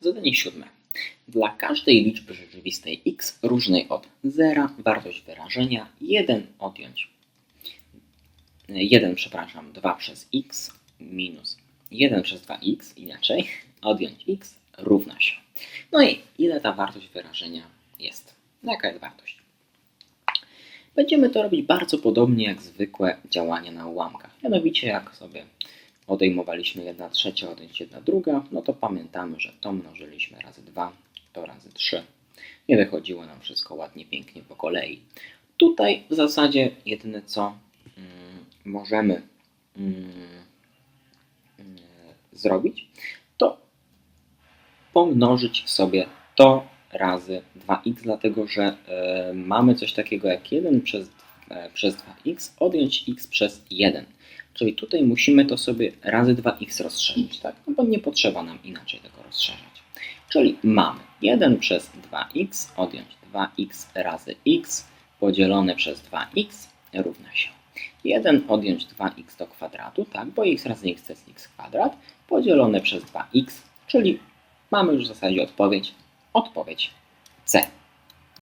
Zadanie siódme. Dla każdej liczby rzeczywistej x różnej od zera wartość wyrażenia 1 odjąć 1, przepraszam, 2 przez x minus 1 przez 2x, inaczej, odjąć x równa się. No i ile ta wartość wyrażenia jest? Jaka jest wartość? Będziemy to robić bardzo podobnie jak zwykłe działanie na ułamkach. Mianowicie jak sobie odejmowaliśmy 1 trzecia odjąć 1 druga, no to pamiętamy, że to mnożyliśmy razy 2, to razy 3. Nie wychodziło nam wszystko ładnie, pięknie po kolei. Tutaj w zasadzie jedyne co mm, możemy mm, mm, zrobić, to pomnożyć sobie to razy 2x, dlatego że e, mamy coś takiego jak 1 przez, e, przez 2x odjąć x przez 1. Czyli tutaj musimy to sobie razy 2x rozszerzyć, tak? No bo nie potrzeba nam inaczej tego rozszerzać. Czyli mamy 1 przez 2x odjąć 2x razy x podzielone przez 2x równa się 1 odjąć 2x do kwadratu, tak, bo x razy x to jest x kwadrat, podzielone przez 2x, czyli mamy już w zasadzie odpowiedź, odpowiedź C.